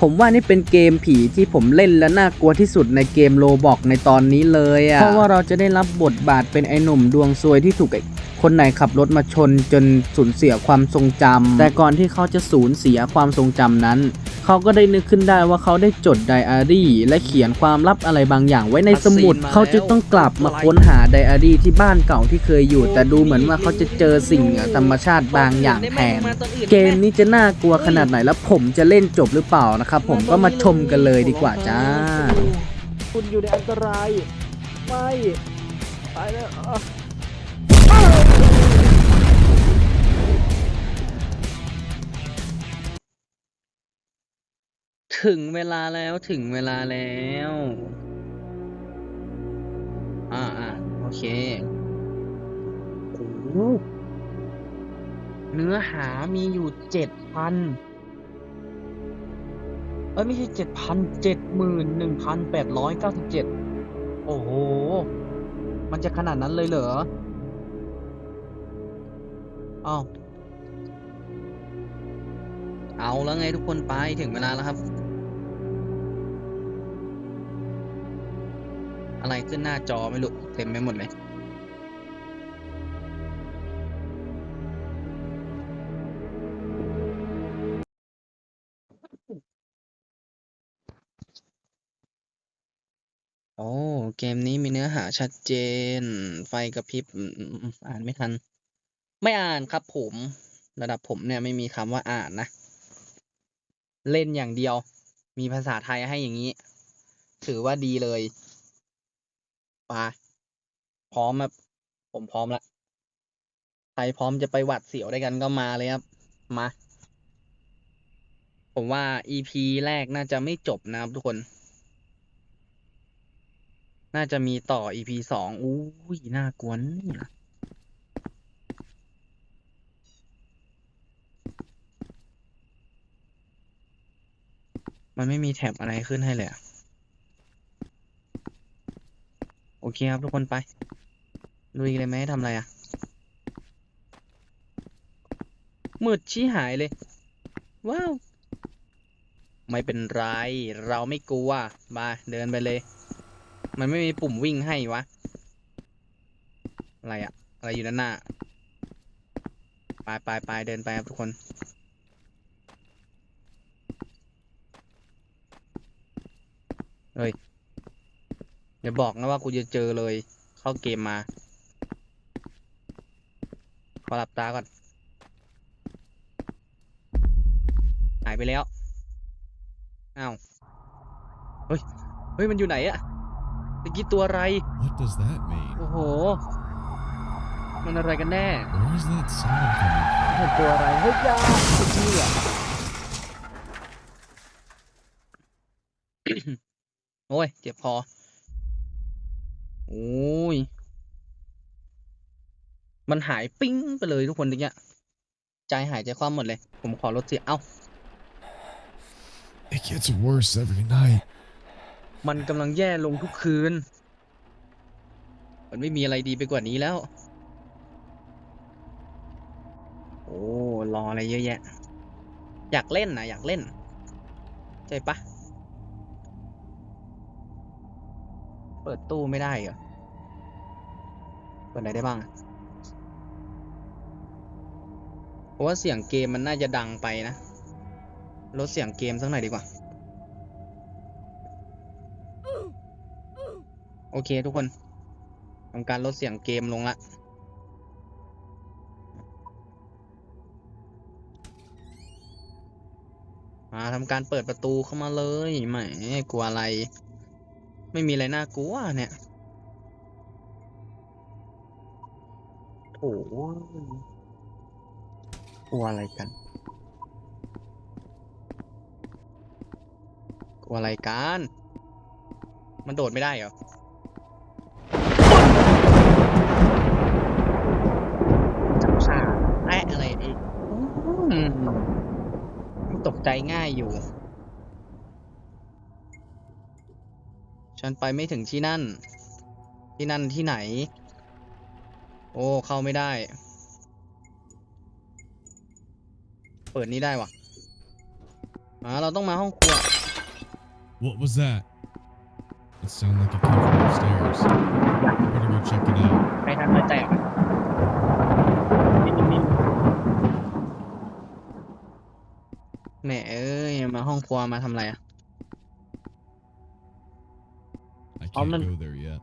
ผมว่านี่เป็นเกมผีที่ผมเล่นและน่ากลัวที่สุดในเกมโลบอกในตอนนี้เลยอะ่ะเพราะว่าเราจะได้รับบทบาทเป็นไอ้หนุ่มดวงซวยที่ถูก คนไหนขับรถมาชนจนสูญเสียความทรงจำแต่ก่อนที่เขาจะสูญเสียความทรงจำนั้น เขาก็ได้นึกขึ้นได้ว่าเขาได้จดไดอารี่ และเขียนความลับอะไรบางอย่างไว้ในสมุด เขาจะต้องกลับมาค้นหาไดอารี่ที่บ้านเก่าที่เคยอยู่ แต่ดูเหมือนว่าเขาจะเจอสิ่งเหนือธรรมชาติบางอย่างแทนเกมนี้จะน่ากลัวขนาดไหนแล้วผมจะเล่นจบหรือเปล่านะครับผมก็มาชมกันเลยดีกว่าจ้า คุณอยู่ในอันตรายไม่ไปแล้ว ถึงเวลาแล้วถึงเวลาแล้ว อ่าอ่าโอเคโอ้โหเนื้อหามีอยู่เจ็ดพันเอ้ยไม่ใช่เจ็ดพันเจ็ดหมื่นหนึ่งพันแปดร้อยเก้าสิบเจ็ดโอ้โห มันจะขนาดนั้นเลยเหรออ้าวเอาแล้วไงทุกคนไปถึงเวลาแล้วครับ อะไรขึ้นหน้าจอไม่รู้เต็มไปหมดเลยโอ้เกมนี้มีเนื้อหาชัดเจน ไฟกระพริบอ่านไม่ทัน ไม่อ่านครับผม ระดับผมเนี่ยไม่มีคำว่าอ่านนะ เล่นอย่างเดียว มีภาษาไทยให้อย่างนี้ ถือว่าดีเลย ไปพร้อมครับ ผมพร้อมละใครพร้อมจะไปหวัดเสียวด้วยกันก็มาเลยครับ มา ผมว่า EP แรกน่าจะไม่จบนะครับทุกคน น่าจะมีต่อ EP สองอู้ยน่ากลัวนี่นะมันไม่มีแท็บอะไรขึ้นให้เลยอะโอเคครับทุกคนไปลุยเลยไหมทำอะไรอะมืดชี้หายเลย ว้าว ไม่เป็นไร เราไม่กลัวมาเดินไปเลย มันไม่มีปุ่มวิ่งให้วะ อะไรอะอะไรอยู่ด้านหน้า ไปไปไปเดินไปครับทุกคน เฮ้ย อย่าบอกนะว่ากูจะเจอเลย เข้าเกมมาขอหลับตาก่อน หายไปแล้วอ้าวเฮ้ย เฮ้ย มันอยู่ไหนอะตะกี้ตัวอะไร What does that mean? โอ้โห มันอะไรกันแน่ Where is that sound coming from? เห็นตัวอะไร เฮ้ยยาไอ้เหี้ยโอ้ย เจ็บคอ โอ้ย มันหายปิ้งไปเลยทุกคนตะกี้ใจหายใจคว่ำหมดเลย ผมขอลดเสียงเอ้า It gets worse every night. มันกำลังแย่ลงทุกคืน มันไม่มีอะไรดีไปกว่านี้แล้ว โอ้ รออะไรเยอะแยะ อยากเล่นนะอยากเล่นใช่ปะ เปิดตู้ไม่ได้เหรอ เปิดอะไรได้บ้างเพราะว่าเสียงเกมมันน่าจะดังไปนะ ลดเสียงเกมสักหน่อยดีกว่า โอเคทุกคนทำการลดเสียงเกมลงละมาทำการเปิดประตูเข้ามาเลยแหมกลัวอะไร ไม่มีอะไรน่ากลัวเนี่ยโถ่กลัวอะไรกัน กลัวอะไรกัน มันโดดไม่ได้เหรอจับชาแอะอะไรอีกอืมมันตกใจง่ายอยู่ ฉันไปไม่ถึงที่นั่น ที่นั่นที่ไหน โอ้ เข้าไม่ได้ เปิดนี้ได้วะอ่าเราต้องมาห้องครัว What was that? It sounded like it came from upstairs. I better go check it out. ใครทำอะไรแตกอะนิ่มแหมเอ้ย มาห้องครัวมาทำอะไรอะ I I'm can't in- go there yet.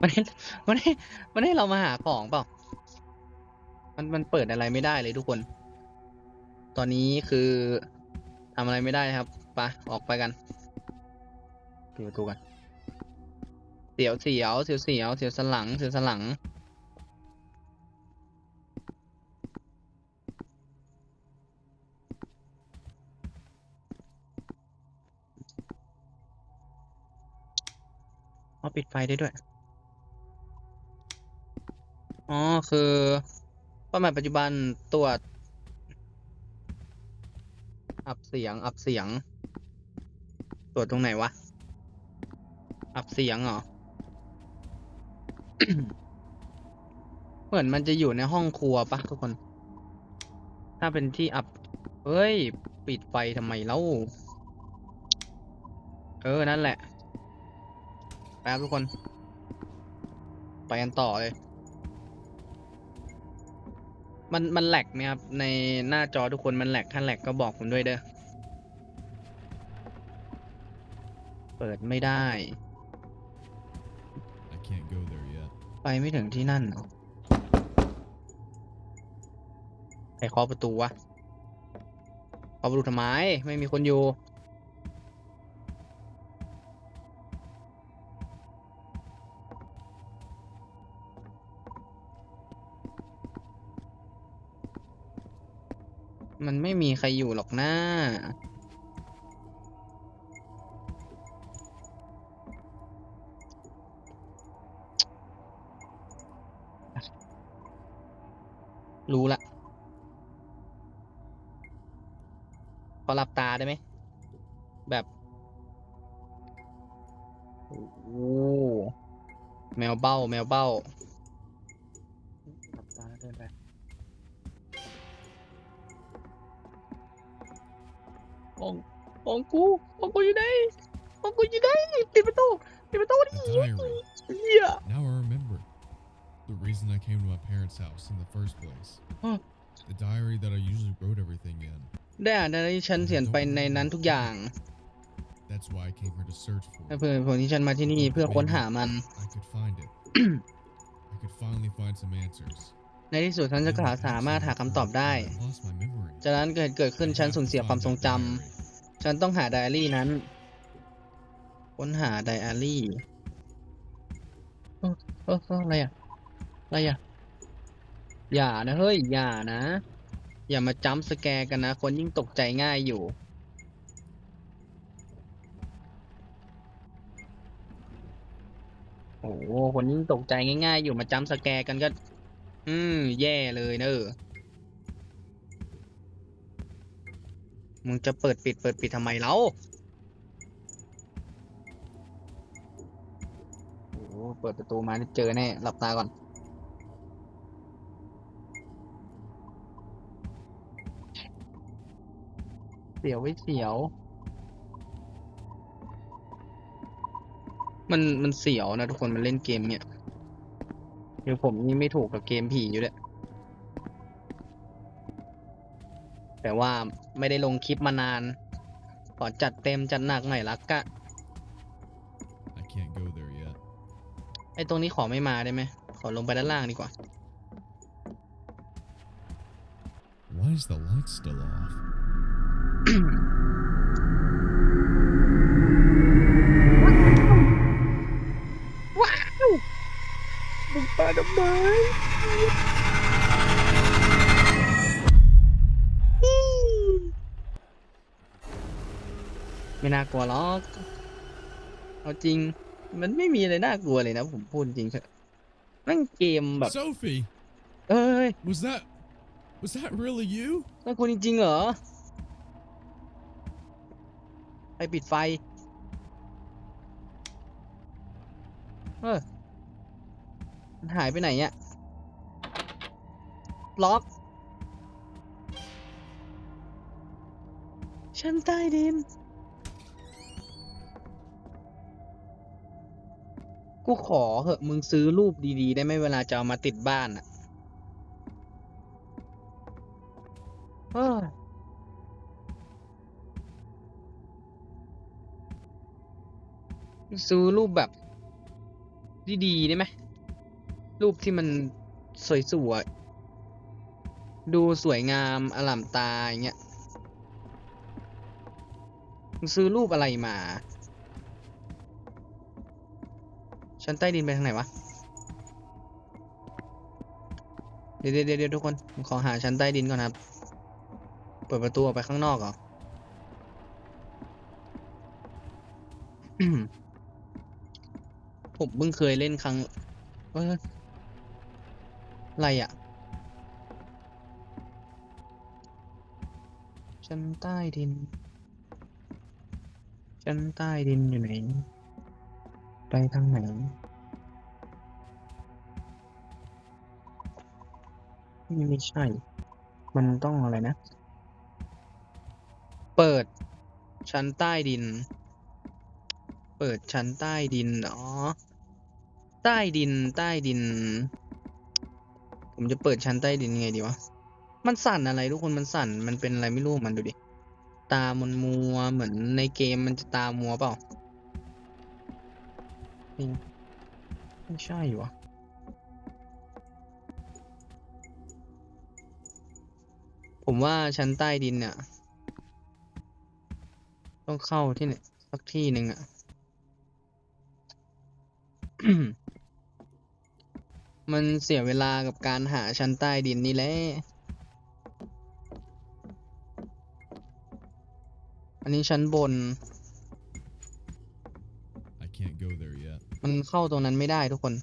มันให้มันให้มันให้เรามาหาของเปล่า มันมันเปิดอะไรไม่ได้เลยทุกคน ตอนนี้คือทำอะไรไม่ได้นะครับไปออกไปกันปิดประตูกัน เสียวเสียวเสียวเสียวเสียวสนหลังเสียวสนหลัง อ๋อปิดไฟได้ด้วย อ๋อ คือเป้าหมายปัจจุบันตรวจ อับเสียง อับเสียง ตรวจตรงไหนวะ อับเสียงเหรอ เหมือนมันจะอยู่ในห้องครัวปะทุกคน ถ้าเป็นที่อับ เฮ้ย ปิดไฟทำไมเล่า เออ นั่นแหละ ไปครับทุกคน ไปกันต่อเลย มันมันแหลกไหมครับ ในหน้าจอทุกคนมันแหลกถ้าแหลกก็บอกผมด้วยเด้อ เปิดไม่ได้ I can't go there yet. ไปไม่ถึงที่นั่นเหรอใครเคาะประตูวะเคาะประตูทำไม ไม่มีคนอยู่ มันไม่มีใครอยู่หรอกนะรู้ละพอหลับตาได้ไหม แบบโอ้แมวเบ้า แมวเบ้า ห้องห้องกูห้องกูอยู่ไหนห้องกูอยู่ไหนปิดประตูปิดประตูดิ A diary. เหี้ย Now I remember. The reason I came to my parents' house in the first place. Huh. The diary that I usually wrote everything in. ได้อ่านในที่ฉันเขียนไปในนั้นทุกอย่าง That's why I came here to search for นั่น it. เพื่อผลที่ฉันมาที่นี่เพื่อค้นหามัน I could find it. I could finally find some answers. ในที่สุดฉันจะกล่าวสามารถหาคำตอบได้ จากนั้นเกิดเกิดขึ้นฉันสูญเสียความทรงจำ ฉันต้องหาไดอารี่นั้น ค้นหาไดอารี่เออเอออะไรอะอะไรอะอย่านะเฮ้ย อย่านะ อย่ามาจัมป์สแกร์กันนะ คนยิ่งตกใจง่ายอยู่ โอ้โหคนยิ่งตกใจง่ายๆ อยู่มาจัมป์สแกร์กันก็ อืม แย่เลยเนอะมึงจะเปิดปิดเปิดปิดทำไมเล่าโอ้โหเปิดประตูมานี่เจอแน่ หลับตาก่อน เสียวไว้เสียว มันมันเสียวนะทุกคนมันเล่นเกมเนี่ย เดี๋ยวผมนี่ไม่ถูกกับเกมผีอยู่ด้วยแต่ว่าไม่ได้ลงคลิปมานานขอจัดเต็มจัดหนักหน่อยละกะ I can't go there yet. ไอ้ตรงนี้ขอไม่มาได้ไหมขอลงไปด้านล่างดีกว่า Why is the light still off? มึงปาทำไมไม่น่ากลัวหรอกเอาจริง มันไม่มีอะไรน่ากลัวเลยนะ ผมพูดจริงเถอะแม่งเกมแบบ Sophie, เอ้ย was that was that really you? นั่นคนจริงๆเหรอ ไปปิดไฟ เออ มันหายไปไหนอะล็อก ชั้นใต้ดิน กูขอเหอะมึงซื้อรูปดีๆ ได้ไหมเวลาจะเอามาติดบ้านอะเฮ้ยซื้อรูปแบบ ดีๆได้ไหม รูปที่มันสวยๆดูสวยงามอล่ามตาอย่างเงี้ยซื้อรูปอะไรมา ชั้นใต้ดินไปทางไหนวะเดี๋ยวเดี๋ยวเดี๋ยวทุกคน ขอหาชั้นใต้ดินก่อนครับ เปิดประตูออกไปข้างนอกเหรอผมเพิ่งเคยเล่นครั้ง อะไรอะชั้นใต้ดิน ชั้นใต้ดินอยู่ไหน ไปทางไหน นี่ไม่ใช่ มันต้องอะไรนะ เปิด ชั้นใต้ดิน เปิดชั้นใต้ดิน อ๋อ ใต้ดิน ใต้ดิน ผมจะเปิดชั้นใต้ดินยังไงดีวะ มันสั่นอะไรทุกคนมันสั่น มันเป็นอะไรไม่รู้มันดูดิ ตามันมัวเหมือนในเกมมันจะตามัวเปล่าไม่ใช่วะผมว่าชั้นใต้ดินเนี่ย ต้องเข้าที่ไหนสักที่หนึ่งอะ มันเสียเวลากับการหาชั้นใต้ดินนี่แหละ อันนี้ชั้นบน I can't go there yet. มันเข้าตรงนั้นไม่ได้ทุกคน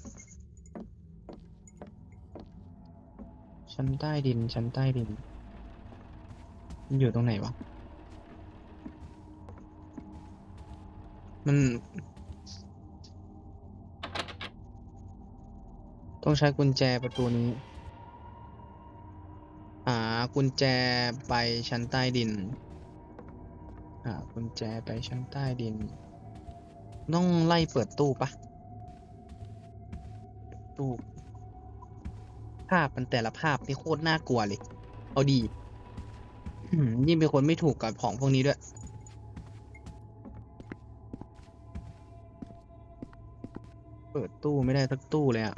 ชั้นใต้ดิน ชั้นใต้ดิน มันอยู่ตรงไหนวะ มัน ต้องใช้กุญแจประตูนี้ หากุญแจไปชั้นใต้ดิน หากุญแจไปชั้นใต้ดิน ต้องไล่เปิดตู้ปะตู้ภาพมันแต่ละภาพนี่โคตรน่ากลัวเลย เอาดียิ่งเป็นคนไม่ถูกกับของพวกนี้ด้วย เปิดตู้ไม่ได้สักตู้เลยอะ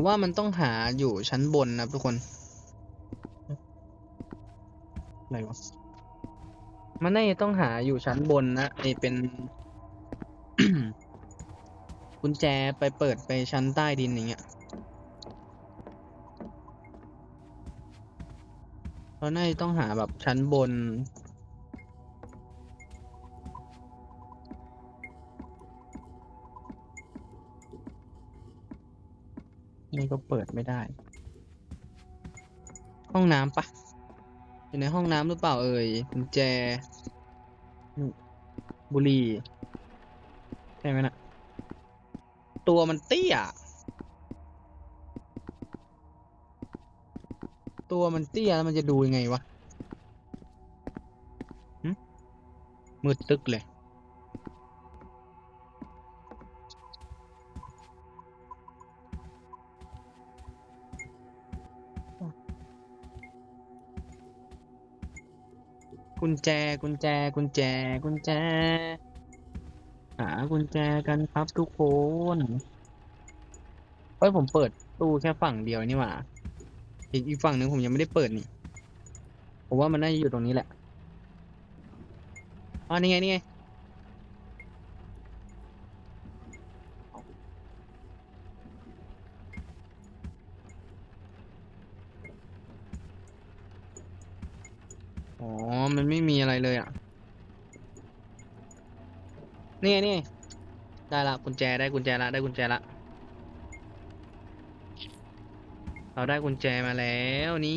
ผมว่ามันต้องหาอยู่ชั้นบนนะทุกคนอะไรวะมันน่าจะต้องหาอยู่ชั้นบนนะไอเป็นกุญแจไปเปิดไปชั้นใต้ดินอย่างเงี้ยเราน่าจะต้องหาแบบชั้นบน นี่ก็เปิดไม่ได้ ห้องน้ำปะอยู่ในห้องน้ำหรือเปล่าเอ่ยกุญแจ บุหรี่ใช่ไหมนะตัวมันเตี้ย ตัวมันเตี้ยแล้วมันจะดูยังไงวะมืดตึกเลย กุญแจกุญแจกุญแจกุญแจ หากุญแจกันครับทุกคนเฮ้ยผมเปิดตู้แค่ฝั่งเดียวนี่หว่าอีกอีกฝั่งหนึ่งผมยังไม่ได้เปิดนี่ ผมว่ามันน่าจะอยู่ตรงนี้แหละอ๋อนี่ไงนี่ไง มันไม่มีอะไรเลยอะ นี่ไงนี่ได้ละกุญแจได้กุญแจละได้กุญแจละ เราได้กุญแจมาแล้วนี่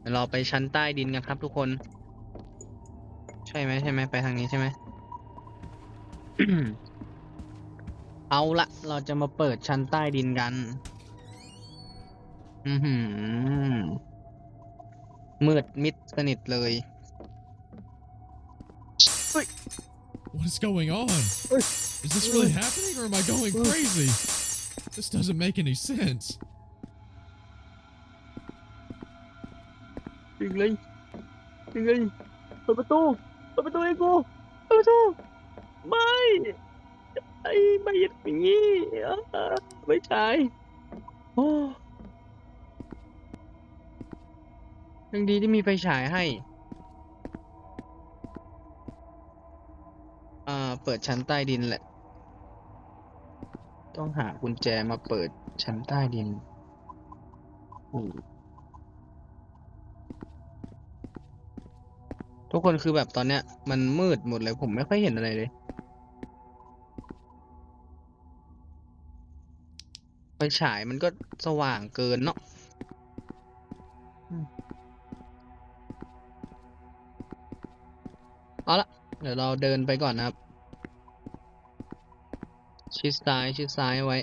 เดี๋ยวเราไปชั้นใต้ดินกันครับทุกคน ใช่ไหมใช่ไหมไปทางนี้ใช่ไหมเอาละเราจะมาเปิดชั้นใต้ดินกัน อือหือ มืดมิดสนิทเลย What is going on? Is this really happening or am I going crazy? This doesn't make any sense. ยิงเลยยิงเลยเปิดประตูเปิดประตูให้กูเปิดประตูไม่ไอ้ไม่อย่างนี้อ่าไม่ใช่โอ้ ยังดีที่มีไฟฉายให้ อ่า เปิดชั้นใต้ดินแหละ ต้องหากุญแจมาเปิดชั้นใต้ดินทุกคนคือแบบตอนเนี้ย มันมืดหมดเลยผมไม่ค่อยเห็นอะไรเลย ไฟฉายมันก็สว่างเกินเนาะ เอาละเดี๋ยวเราเดินไปก่อนนะครับ ชิดซ้าย ชิดซ้ายไว้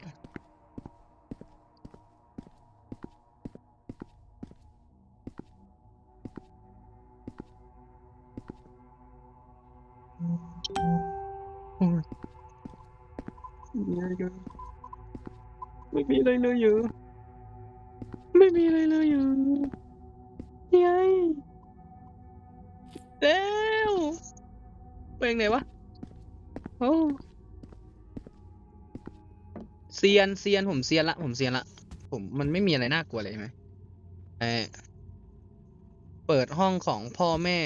ไม่มีอะไรเลยอยู่ ไม่มีอะไรเลยอยู่ยังไงเร็ วเพลงไหนวะโอ้เซียนเซียนผมเซียนละ ผมเซียนละ ผมมันไม่มีอะไรน่ากลัวเลยไหมเออเปิดห้องของพ่อแม่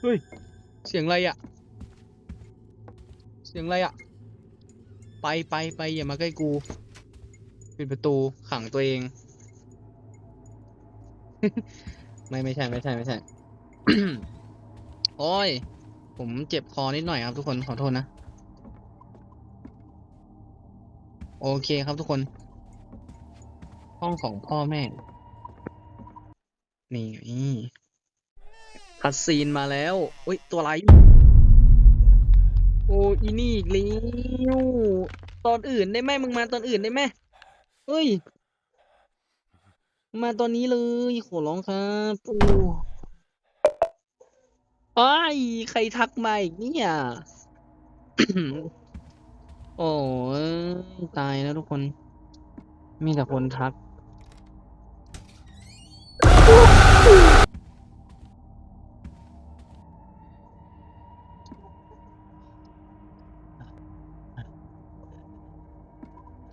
เฮ้ย เสียงอะไรอะเสียงอะไรอะไปไปไปอย่ามาใกล้กู ปิดประตูขังตัวเอง ไม่ไม่ใช่ไม่ใช่ไม่ใช่ โอ้ย ผมเจ็บคอนิดหน่อยครับทุกคนขอโทษนะ โอเคครับทุกคน ห้องของพ่อแม่ นี่ไงคัดซีนมาแล้วอุ้ย ตัวอะไร โอ้อีนี่อีกแล้วตอนอื่นได้ไหมมึงมาตอนอื่นได้ไหมเฮ้ย มาตอนนี้เลยขอร้องครับโอ้อ้ายใครทักมาอีกเนี่ยโอ้ยตายแล้วทุกคน มีแต่คนทัก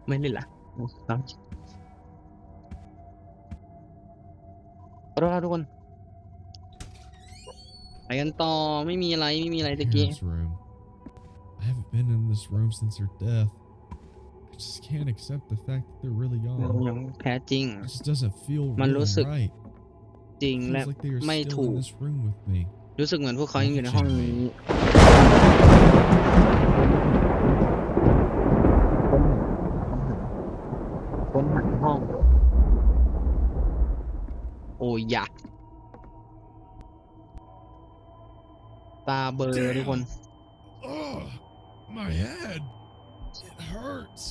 ไม่เล่นละ โทษครับทุกคนไปกันต่อไม่มีอะไรไม่มีอะไรตะกี้ Parents' room. I haven't been in this room since her death. I just can't accept the fact that they're really ยัง young. แท้จริง It just doesn't feel มัน real รู้ and สึก right. จริง Feels และ like they are ไม่ still ถู in ก this room with me. รู้สึกเหมือนพวกเขายังอยู่ในห้องนี้ค้นหาห้อง โอ้ ยอยากตาเบลอทุกคน Ugh, my head. It hurts.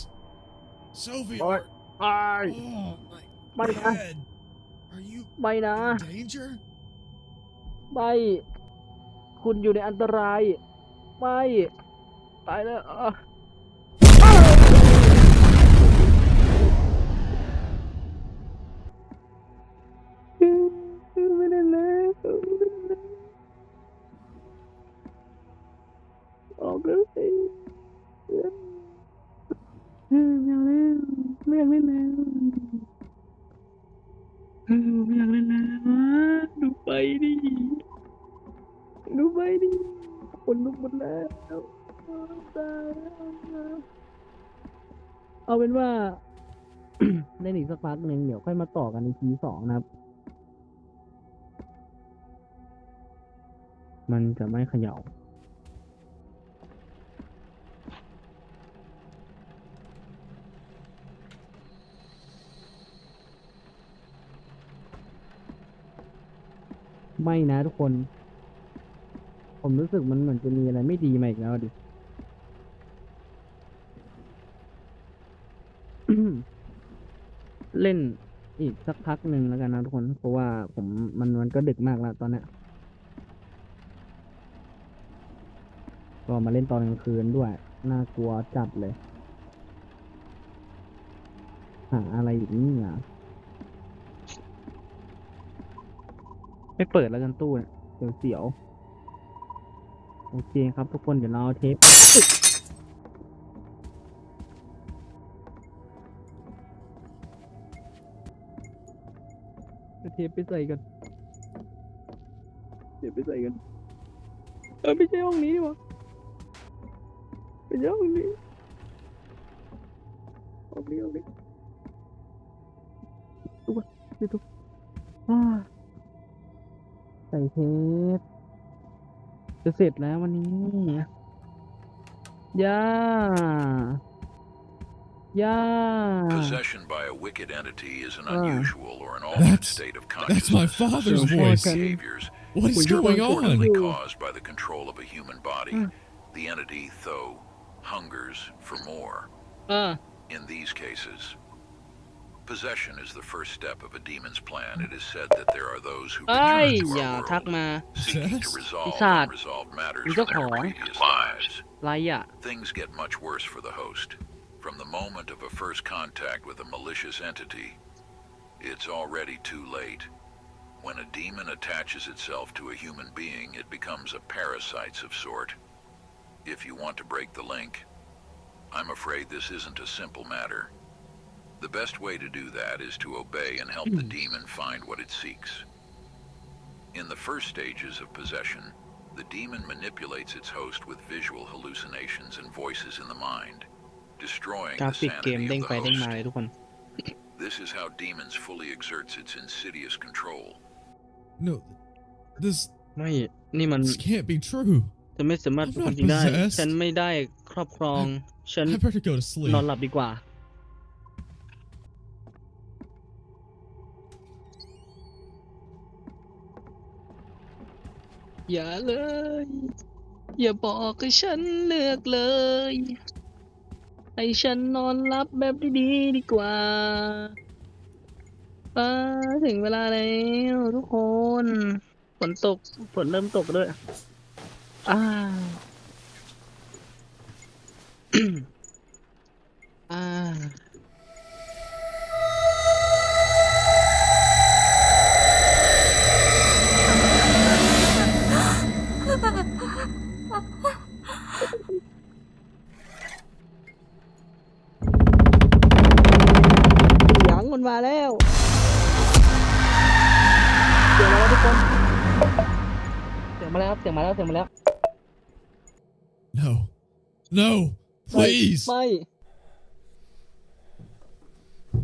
Sophie. What? are- ไอ้ Oh, my My God. head. Are you ไม่นะ in danger? ไม่คุณอยู่ในอันตราย ไม่ ตายแล้วอะ เอาเป็นว่าเล่นอีกสักพักหนึ่งเดี๋ยวค่อยมาต่อกันในทีสองนะครับ มันจะไม่เขย่าไม่นะทุกคน ผมรู้สึกมันเหมือนจะมีอะไรไม่ดีมาอีกแล้วดิ เล่นอีกสักพักหนึ่งแล้วกันนะทุกคน เพราะว่าผมมันมันก็ดึกมากแล้วตอนเนี้ยก็มาเล่นตอนกลางคืนด้วย น่ากลัวจัดเลย หาอะไรอีกนี่อะไม่เปิดแล้วกันตู้เนี่ยเสียว โอเคครับทุกคนเดี๋ยวเราเอาเทปเอาเทปไปใส่กันเดี๋ยวไปใส่กันเออไม่ใช่ห้องนี้ดีกว่าไม่ใช่ห้องนี้ห้องนี้ห้องนี้ทุกคนนี่ทุกอ่าใส่เทป จะเสร็จแล้ววันนี้ย่าย่า Possession by a wicked entity is an Ah. unusual or an altered That's- state of That's my consciousness father's So voice. fucking- behaviors What is Well, you're going going on? only Ooh. caused by the control of a human body. Mm. The entity, though, hungers for more. อ่า In these cases, possession is the first step of a demon's plan. It is said that there are those who เอ้ย return to อย่า our ทัก world, มา seeking to Possessed? resolve Pisat. unresolved matters Yung from theirของ previous lives. ไรอ่ะ Things get much worse for the host. From the moment of a first contact with a malicious entity, it's already too late. When a demon attaches itself to a human being, it becomes a parasite of sort. If you want to break the link, I'm afraid this isn't a simple matter. The best way to do that is to obey and help the demon find what it seeks. In the first stages of possession, the demon manipulates its host with visual hallucinations and voices in the mind, destroying กรา the ฟิกเกม sanity เด้ง of ไป the เด้งมา host. เลยทุกคน This is how demons fully exerts its insidious control. No, this ไม่ นี่มัน this can't be true. จะไม่สามารถ I'm เป็น not ความจริงได้ possessed. ฉันไม่ได้ครอบครอง ฉัน I better go to sleep. นอนหลับดีกว่า อย่าเลย อย่าบอกให้ฉันเลือกเลยให้ฉันนอนหลับแบบดีๆดีกว่าอ่าถึงเวลาแล้วทุกคนฝนตกฝนเริ่มตกด้วยอ่าอ่า เสียงมันมาแล้วเสียงมาแล้วทุกคนเสียงมาแล้วครับเสียงมาแล้วเสียงมาแล้ว No, no, ไม่ please. ไม่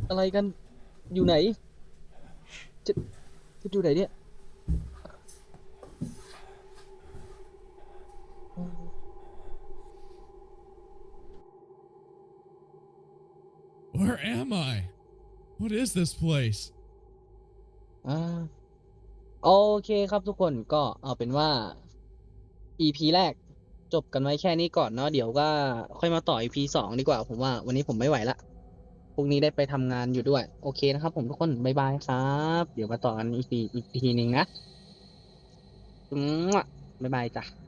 อะไรกันอยู่ไหน จะจะอยู่ไหนเนี่ย Where am I? What is this place? อ่าโอเคครับทุกคนก็เอาเป็นว่า EP แรกจบกันไว้แค่นี้ก่อนเนาะเดี๋ยวก็ค่อยมาต่อ EP สองดีกว่า ผมว่าวันนี้ผมไม่ไหวละพรุ่งนี้ได้ไปทำงานอยู่ด้วย โอเคนะครับผมทุกคนบ๊ายบายครับ เดี๋ยวมาต่อกันอีกทีอีกทีหนึ่งนะอืมบ๊ายบายจ้ะ